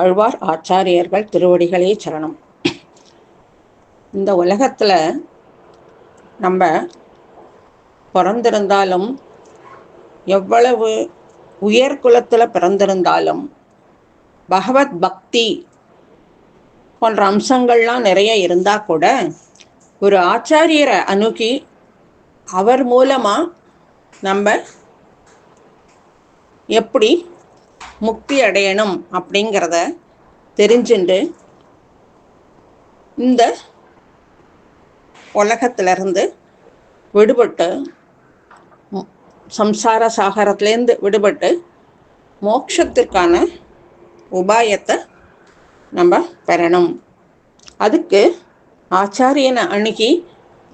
ஆழ்வார் ஆச்சாரியர்கள் திருவடிகளே சரணம். இந்த உலகத்தில் நம்ம பிறந்திருந்தாலும் எவ்வளவு உயர் குலத்தில் பிறந்திருந்தாலும் பகவத் பக்தி போன்ற அம்சங்கள்லாம் நிறைய இருந்தால் கூட ஒரு ஆச்சாரியரை அணுகி அவர் மூலமாக நம்ம எப்படி முக்தி அடையணும் அப்படிங்கிறத தெரிஞ்சுண்டு இந்த உலகத்திலிருந்து விடுபட்டு சம்சார சாகரத்துலேருந்து விடுபட்டு மோட்சத்திற்கான உபாயத்தை நம்ம பெறணும். அதுக்கு ஆச்சாரியனை அணுகி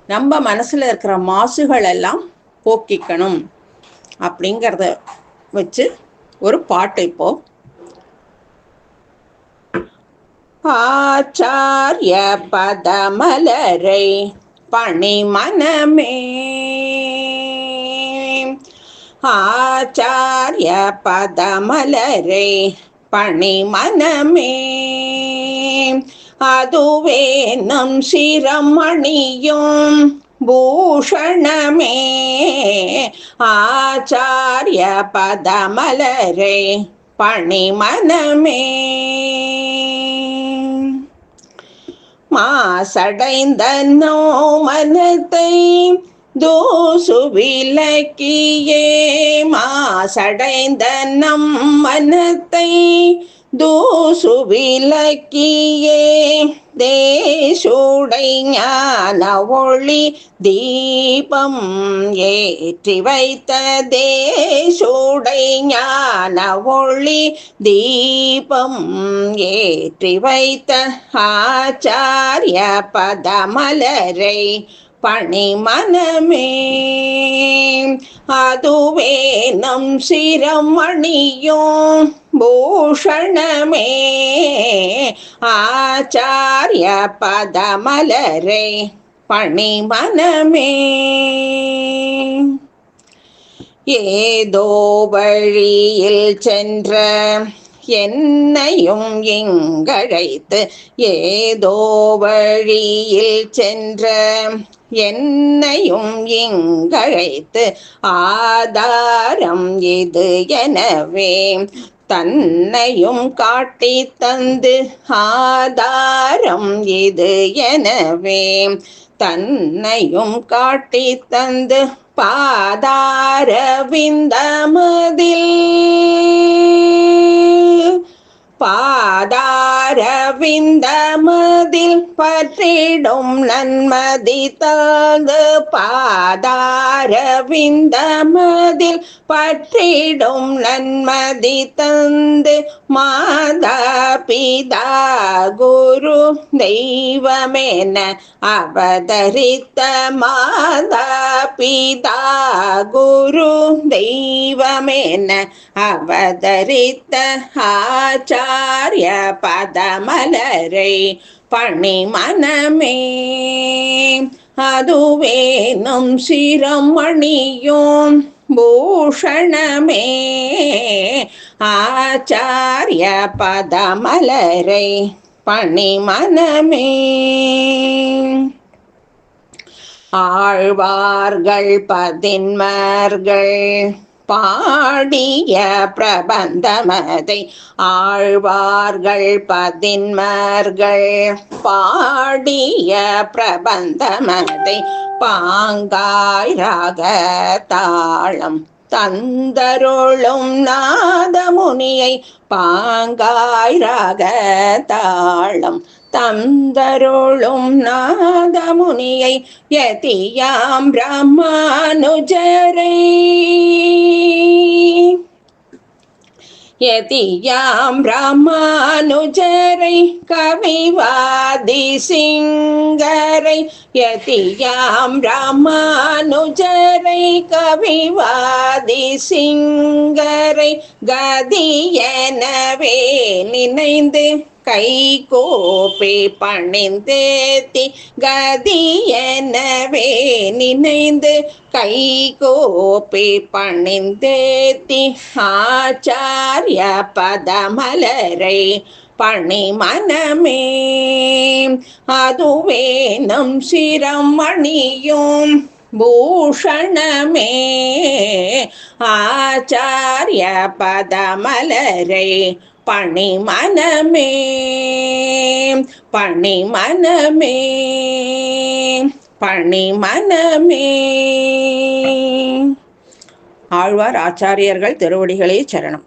நம்ம மனசில் இருக்கிற மாசுகள் எல்லாம் போக்கிக்கணும் அப்படிங்கிறத வச்சு ஒரு பாட்டு இப்போ. ஆச்சாரிய பதமலரை பணி மனமே. ஆச்சாரிய பதமலரை பணி மனமே. அதுவே நம் சிரமணியும் பூஷணமே ஆச்சாரிய பதமலரே பணிமனமே. மாசடைந்த நோ மனத்தை தூசு விலக்கியே மாசடைந்த நம் மனத்தை தூசு விளக்கியே தேசுடை ஞான ஒளி தீபம் ஏற்றி வைத்த தேசுடை ஞான ஒளி தீபம் ஏற்றி வைத்த ஆச்சாரிய பதமலரை பணி மனமே அதுவே நம் சிரமணியும் பூஷணமே ஆச்சாரிய பதமலரே பணிமனமே ஏதோ வழியில் சென்ற என்னையும் இங்கழைத்து ஏதோ வழியில் சென்ற என்னையும் இங்கழைத்து ஆதாரம் இது எனவே. தன்னையும் காட்டி தந்து ஆதாரம் இது எனவே. தன்னையும் காட்டி தந்து பாதார விந்தமதில் பாதாரவிந்தமதில் பற்றிடும் நன்மதி தந்து பாதாரவிந்தமதில் பற்றிடும் நன்மதி தந்து மாதா பிதா குரு தெய்வமென அவதரித்த மாதா பிதா குரு தெய்வமென அவதரித்த ஆச்சா ஆச்சாரிய பதமலரை பணி மனமே. அதுவேனும் சிரமணியும் பூஷணமே. ஆச்சாரிய பதமலரை பணி மனமே. ஆழ்வார்கள் பதின்மர்கள் பாடிய பிரபந்தமதை ஆழ்வார்கள் பதின்மர்கள். பாடிய பிரபந்தமதை பாங்காய் ராக தாளம் தந்தருளும் நாதமுனியை பாங்காய் ராக தாளம். தந்தருளும் நாதமுனியை யதியாம் பிரம்மானுஜரை. யதியாம் ராமானுஜரை கவிவாதி சிங்கரை யதியாம் ராமானுஜரை கவிவாதி சிங்கரை கதியெனவே நினைந்து கை கோப்பி பணிந்தேத்தி கதியெனவே நினைந்து கை கோப்பி பணிந்தேத்தி ஆச்சாரிய பதமலரை பணி மனமே. அதுவே நம் சிரமணியும் பூஷணமே. ஆச்சாரிய பதமலரை பணி மனமே பணி மனமே பணி மனமே. ஆழ்வார் ஆச்சாரியர்கள் திருவடிகளே சரணம்.